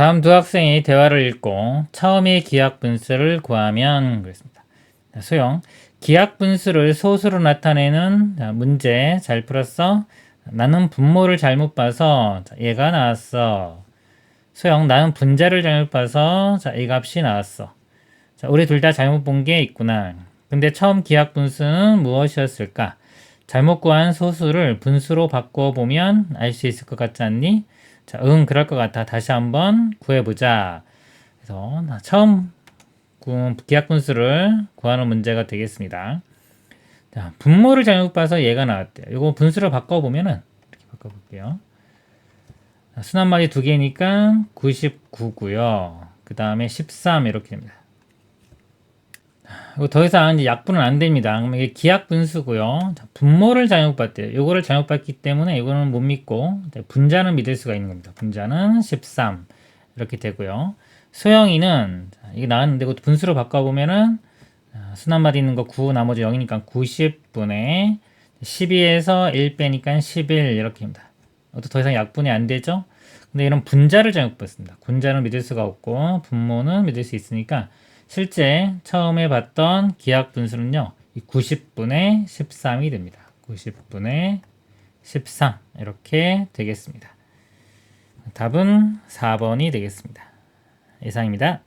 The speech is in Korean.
다음 두 학생이 대화를 읽고 처음의 기하 분수를 구하면 그랬습니다. 자, 소영 기하 분수를 소수로 나타내는 자, 문제 잘 풀었어? 나는 분모를 잘못 봐서 자, 얘가 나왔어. 소영 나는 분자를 잘못 봐서 자, 이 값이 나왔어. 자, 우리 둘 다 잘못 본 게 있구나. 근데 처음 기하 분수는 무엇이었을까? 잘못 구한 소수를 분수로 바꿔 보면 알 수 있을 것 같지 않니? 자, 응, 그럴 것 같아. 다시 한번 구해보자. 그래서 나 처음 구- 기하 분수를 구하는 문제가 되겠습니다. 자, 분모를 잘못 봐서 얘가 나왔대요. 이거 분수로 바꿔 보면은 이렇게 바꿔 볼게요. 자, 순한마디 두 개니까 99고요. 그 다음에 13 이렇게 됩니다. 더 이상 이제 약분은 안 됩니다. 그러면 이게 기하 분수고요. 자, 분모를 잘못 봤대요. 이거를 잘못 봤기 때문에 이거는 못 믿고 자, 분자는 믿을 수가 있는 겁니다. 분자는 13 이렇게 되고요. 소영이는 자, 이게 나왔는데 이거 분수로 바꿔보면은 자, 순한 마디 있는 거 9 나머지 0이니까 90분의 12에서 1 빼니까 11 이렇게입니다. 이것도 더 이상 약분이 안 되죠? 근데 이런 분자를 잘못 봤습니다. 분자는 믿을 수가 없고 분모는 믿을 수 있으니까 실제 처음에 봤던 기하 분수는요. 90분의 13이 됩니다. 90분의 13 이렇게 되겠습니다. 답은 4번이 되겠습니다. 이상입니다.